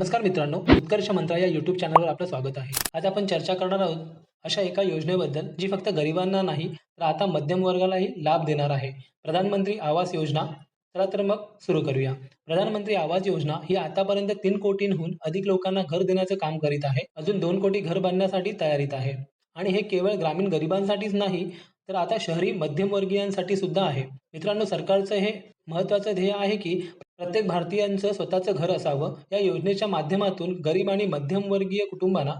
नमस्कार मित्रांनो उत्कर्ष मंत्रा या यूट्यूब चॅनलवर आपलं स्वागत आहे. आज आपण चर्चा करणार आहोत अशा एका योजनेबद्दल जी फक्त गरिबांना नाही तर आता मध्यम वर्गालाही लाभ देणार आहे. प्रधानमंत्री आवास योजना चला तर मग सुरू करूया. प्रधानमंत्री आवास योजना ही आतापर्यंत तीन कोटींहून अधिक लोकांना घर देण्याचं काम करीत आहे. अजून दोन कोटी घर बांधण्यासाठी तयारीत आहे. आणि हे केवळ ग्रामीण गरिबांसाठीच नाही तर आता शहरी मध्यमवर्गीयांसाठी सुद्धा आहे. मित्रांनो सरकारचं हे महत्त्वाचं ध्येय आहे की प्रत्येक भारतीयांचं स्वतःचं घर असावं. या योजनेच्या माध्यमातून गरीब आणि मध्यमवर्गीय कुटुंबांना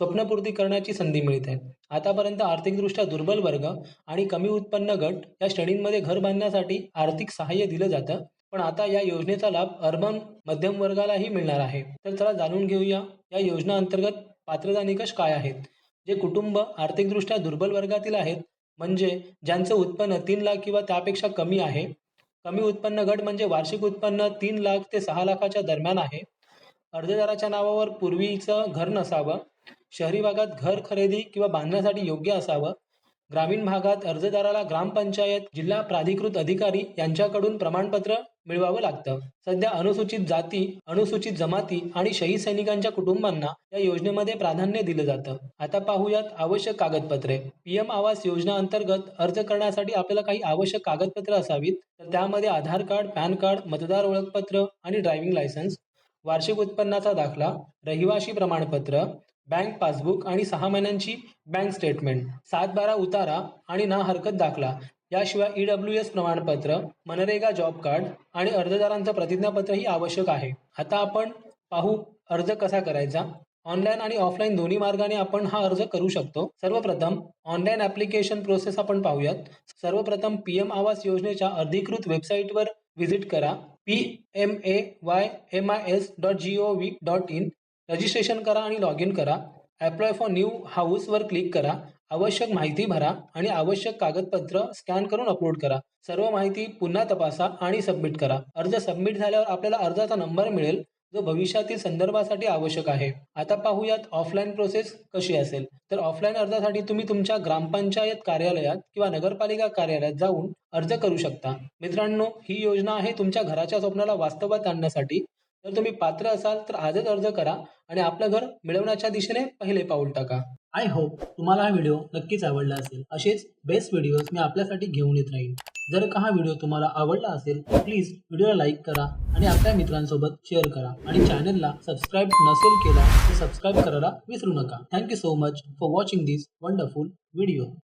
स्वप्नपूर्ती करण्याची संधी मिळते. आतापर्यंत आर्थिकदृष्ट्या दुर्बल वर्ग आणि कमी उत्पन्न गट या श्रेणींमध्ये घर बांधण्यासाठी आर्थिक सहाय्य दिलं जातं. पण आता या योजनेचा लाभ अर्बन मध्यम वर्गालाही मिळणार आहे. तर चला जाणून घेऊया या योजना अंतर्गत पात्रता निकष काय आहेत? जे कुटुंब आर्थिकदृष्ट्या दुर्बल वर्गातील आहेत म्हणजे ज्यांचं उत्पन्न तीन लाख किंवा त्यापेक्षा कमी आहे कमी उत्पन्न गट म्हणजे वार्षिक उत्पन्न तीन लाख ते सहा लाखाच्या दरम्यान आहे. अर्जदाराच्या नावावर पूर्वीचं घर नसावं. शहरी भागात घर खरेदी किंवा बांधण्यासाठी योग्य असावं. ग्रामीण भागात अर्जदाराला ग्रामपंचायत जिल्हा प्राधिकृत अधिकारी यांच्याकडून प्रमाणपत्र मिळवावं लागतं. सध्या अनुसूचित जाती अनुसूचित जमाती आणि शहीद सैनिकांच्या कुटुंबांना या योजनेमध्ये प्राधान्य दिलं जातं. आता पाहूयात आवश्यक कागदपत्रे. पीएम आवास योजना अंतर्गत अर्ज करण्यासाठी आपल्याला काही आवश्यक कागदपत्र असावीत तर त्यामध्ये आधार कार्ड पॅन कार्ड मतदार ओळखपत्र आणि ड्रायव्हिंग लायसन्स वार्षिक उत्पन्नाचा दाखला रहिवाशी प्रमाणपत्र बँक पासबुक आणि सहा महिन्यांची बँक स्टेटमेंट. सात बारा उतारा आणि ना हरकत दाखला. याशिवाय ई डब्ल्यू एस प्रमाणपत्र मनरेगा जॉब कार्ड आणि अर्जदारांचं प्रतिज्ञापत्रही आवश्यक आहे. आता आपण पाहू अर्ज कसा करायचा. ऑनलाईन आणि ऑफलाईन दोन्ही मार्गाने आपण हा अर्ज करू शकतो. सर्वप्रथम ऑनलाईन ॲप्लिकेशन प्रोसेस आपण पाहूयात. सर्वप्रथम पी एम आवास योजनेच्या अधिकृत वेबसाईटवर व्हिजिट करा. P M A Y M I S dot G O V dot in. Registration करा आणि लॉग इन करा. अप्लाय फॉर न्यू हाऊसवर क्लिक करा. आवश्यक माहिती भरा आणि आवश्यक कागदपत्र स्कॅन करून अपलोड करा. सर्व माहिती पुन्हा तपासा आणि सबमिट करा. अर्ज सबमिट झाल्यावर आपल्याला अर्जाचा नंबर मिळेल जो भविष्यातील संदर्भासाठी आवश्यक आहे. आता पाहूयात ऑफलाईन प्रोसेस कशी असेल. तर ऑफलाईन अर्जासाठी तुम्ही तुमच्या ग्रामपंचायत कार्यालयात किंवा नगरपालिका कार्यालयात जाऊन अर्ज करू शकता. मित्रांनो ही योजना आहे तुमच्या घराच्या स्वप्नाला वास्तवात आणण्यासाठी. जर तुम्ही पात्र असाल तर आजच अर्ज करा आणि आपलं घर मिळवण्याच्या दिशेने पहिले पाऊल टाका. आय होप तुम्हाला हा व्हिडिओ नक्कीच आवडला असेल. असेच बेस्ट व्हिडिओज मी आपल्यासाठी घेऊन येत राहीन. जर का हा व्हिडिओ तुम्हाला आवडला असेल तर प्लीज व्हिडिओला लाईक करा आणि आपल्या मित्रांसोबत शेअर करा आणि चॅनलला सबस्क्राईब नसेल केला तर सबस्क्राईब करायला विसरू नका. Thank you so much for watching this wonderful video